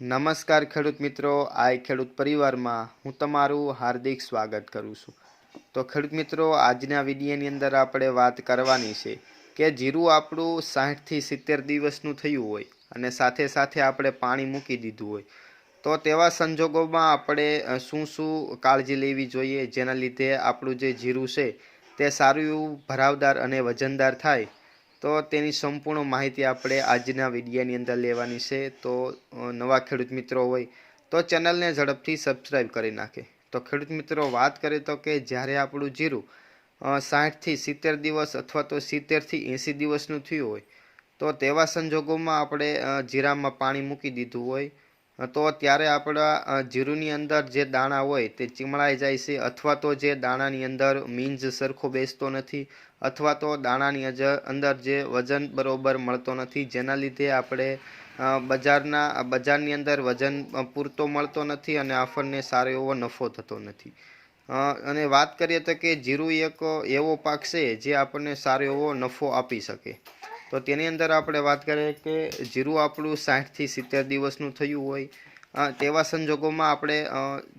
નમસ્કાર ખેડૂત મિત્રો, આઈ ખેડૂત પરિવારમાં હું તમારું હાર્દિક સ્વાગત કરું છું. તો ખેડૂત મિત્રો, આજના વિડીયોની અંદર આપણે વાત કરવાની છે કે જીરું આપણું સાઠથી સિત્તેર દિવસનું થયું હોય અને સાથે સાથે આપણે પાણી મૂકી દીધું હોય. તો તેવા સંજોગોમાં આપણે શું શું કાળજી લેવી જોઈએ જેના લીધે આપણું જે જીરું છે તે સારું એવું ભરાવદાર અને વજનદાર થાય તો તેની સંપૂર્ણ માહિતી આપણે આજના વિડીયાની અંદર લેવાની છે. તો નવા ખેડૂત મિત્રો હોય તો ચેનલને ઝડપથી સબસ્ક્રાઈબ કરી નાખે. તો ખેડૂત મિત્રો, વાત કરીએ તો કે જ્યારે આપણું જીરું સાઠથી સિત્તેર દિવસ અથવા તો સિત્તેરથી એંસી દિવસનું થયું હોય, તો તેવા સંજોગોમાં આપણે જીરામાં પાણી મૂકી દીધું હોય. તો ત્યારે આપણા જીરુંની અંદર જે દાણા હોય તે ચીમળાઈ જાય છે અથવા તો જે દાણાની અંદર મીંજ સરખો બેસતો નથી અથવા તો દાણાની અંદર જે વજન બરોબર મળતો નથી. જેના લીધે આપણે બજારના, બજારની અંદર વજન પૂરતો મળતો નથી અને આપણને સારો એવો નફો થતો નથી. અને વાત કરીએ તો કે જીરું એક એવો પાક છે જે આપણને સારો એવો નફો આપી શકે. તો તેની અંદર આપણે વાત કરીએ કે જીરું આપણું સાઠથી સિત્તેર દિવસનું થયું હોય તેવા સંજોગોમાં આપણે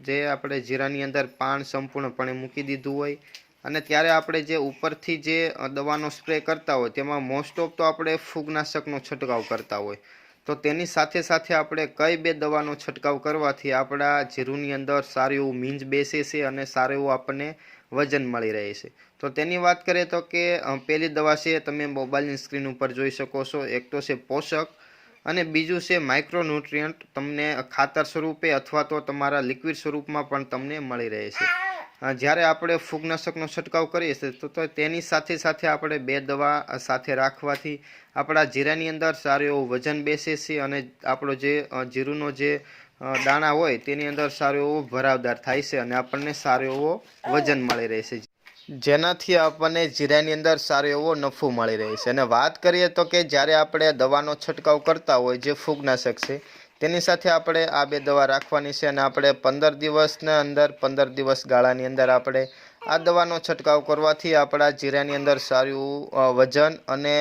જે આપણે જીરાની અંદર પાન સંપૂર્ણપણે મૂકી દીધું હોય અને ત્યારે આપણે જે ઉપરથી જે દવાનો સ્પ્રે કરતા હોય તેમાં મોસ્ટ ઓફ તો આપણે ફૂગનાશકનો છંટકાવ કરતા હોય. તો તેની સાથે સાથે આપણે કઈ બે દવાનો છંટકાવ કરવાથી આપણા જીરુંની અંદર સારું એવું મીંજ બેસે છે અને સારું એવું આપણને વજન મળી રહે છે. તો તેની વાત કરીએ તો કે પહેલી દવા છે, તમે મોબાઈલની સ્ક્રીન ઉપર જોઈ શકો છો. એક તો છે પોષક અને બીજું છે માઇક્રોન્યુટ્રિયન્ટ તમને ખાતર સ્વરૂપે અથવા તો તમારા લિક્વિડ સ્વરૂપમાં પણ તમને મળી રહે છે. જ્યારે આપણે ફૂગનાશકનો છંટકાવ કરીએ છીએ, તો તેની સાથે સાથે આપણે બે દવા સાથે રાખવાથી આપણા જીરાની અંદર સારું એવું વજન બેસે છે અને આપણો જે જીરુંનો જે દાણા હોય તેની અંદર સારો એવો ભરાવદાર થાય છે અને આપણને સારો એવો વજન મળી રહે છે. જેનાથી આપણને જીરાની અંદર સારો એવો નફો મળી રહે છે. અને વાત કરીએ તો કે જ્યારે આપણે દવાનો છંટકાવ કરતા હોય જે ફૂગનાશક છે, તેની સાથે આપણે આ બે દવા રાખવાની છે અને આપણે પંદર દિવસના અંદર પંદર દિવસ ગાળાની અંદર આપણે આ દવાનો છંટકાવ કરવાથી આપણા જીરાની અંદર સારું વજન અને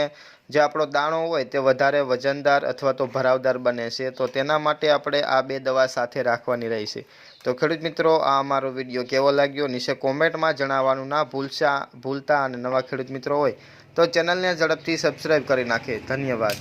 જે આપણો દાણો હોય તે વધારે વજનદાર અથવા તો ભરાવદાર બને છે, તો તેના માટે આપણે આ બે દવા સાથે રાખવાની રહેશે. તો ખેડૂત મિત્રો, આ અમારો વીડિયો કેવો લાગ્યો નીચે કોમેન્ટમાં જણાવવાનું ના ભૂલશા, ભૂલતા અને નવા ખેડૂત મિત્રો હોય તો ચેનલને ઝડપથી સબસ્ક્રાઈબ કરી નાખે. ધન્યવાદ.